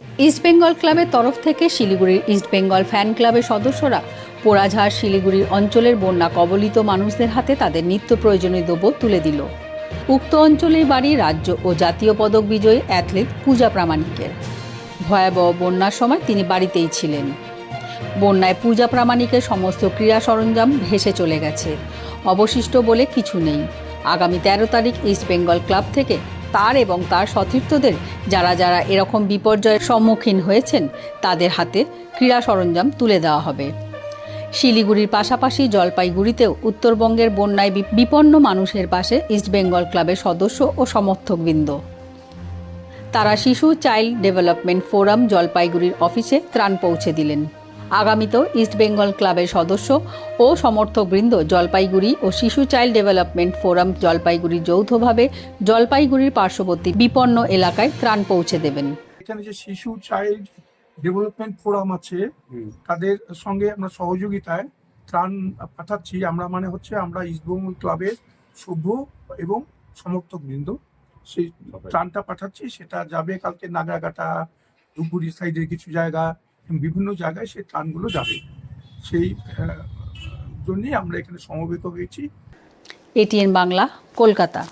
East Bengal ক্লাবের তরফ থেকে শিলিগুড়ির ইস্ট বেঙ্গল ফ্যান ক্লাবের সদস্যরা পোড়াঝাড় শিলিগুড়ির অঞ্চলের বন্যা কবলিত মানুষদের হাতে তাদের নিত্য প্রয়োজনীয় দ্রব্য তুলে দিল। উক্ত অঞ্চলের বাড়ি রাজ্য ও জাতীয় পদক বিজয়ী অ্যাথলিট পূজা প্রামাণিকের। ভয়াবহ বন্যার সময় তিনি বাড়িতেই ছিলেন। বন্যায় পূজা প্রামাণিকের সমস্ত ক্রীড়া সরঞ্জাম ভেসে চলে গেছে। অবশিষ্ট বলে কিছু নেই। আগামী তেরো তারিখ ইস্ট বেঙ্গল ক্লাব থেকে তার এবং তার সতীর্থদের, যারা যারা এরকম বিপর্যয়ের সম্মুখীন হয়েছেন, তাদের হাতে ক্রীড়া সরঞ্জাম তুলে দেওয়া হবে। শিলিগুড়ির পাশাপাশি জলপাইগুড়িতেও উত্তরবঙ্গের বন্যায় বিপন্ন মানুষের পাশে ইস্ট বেঙ্গল ক্লাবের সদস্য ও সমর্থকবৃন্দ। তারা শিশু চাইল্ড ডেভেলপমেন্ট ফোরাম জলপাইগুড়ির অফিসে ত্রাণ পৌঁছে দিলেন। আগামীতেও ইস্ট বেঙ্গল ক্লাবের সদস্য ও সমর্থকবৃন্দ জলপাইগুড়ি ও শিশু চাইল্ড ডেভেলপমেন্ট ফোরাম জলপাইগুড়ি যৌথভাবে জলপাইগুড়ির পার্শ্ববর্তী বিপন্ন এলাকায় ত্রাণ পৌঁছে দেবেন। এখানে যে শিশু চাইল্ড ডেভেলপমেন্ট ফোরাম আছে তাদের সঙ্গে আমরা সহযোগিতায় ত্রাণ পাঠাচ্ছি। আমরা মানে হচ্ছে আমরা ইস্টবেঙ্গল ক্লাবের সভ্য এবং সমর্থকবৃন্দ। সেই ত্রাণটা পাঠাচ্ছি সেটা যাবে কালকে নাগাগাটা ধুপগুড়ি সাইডের কিছু জায়গা বিভিন্ন জায়গায় সেই ত্রাণগুলো যাবে। সেই জন্যই আমরা এখানে সমবেত হয়েছি। এটিএন বাংলা কলকাতা।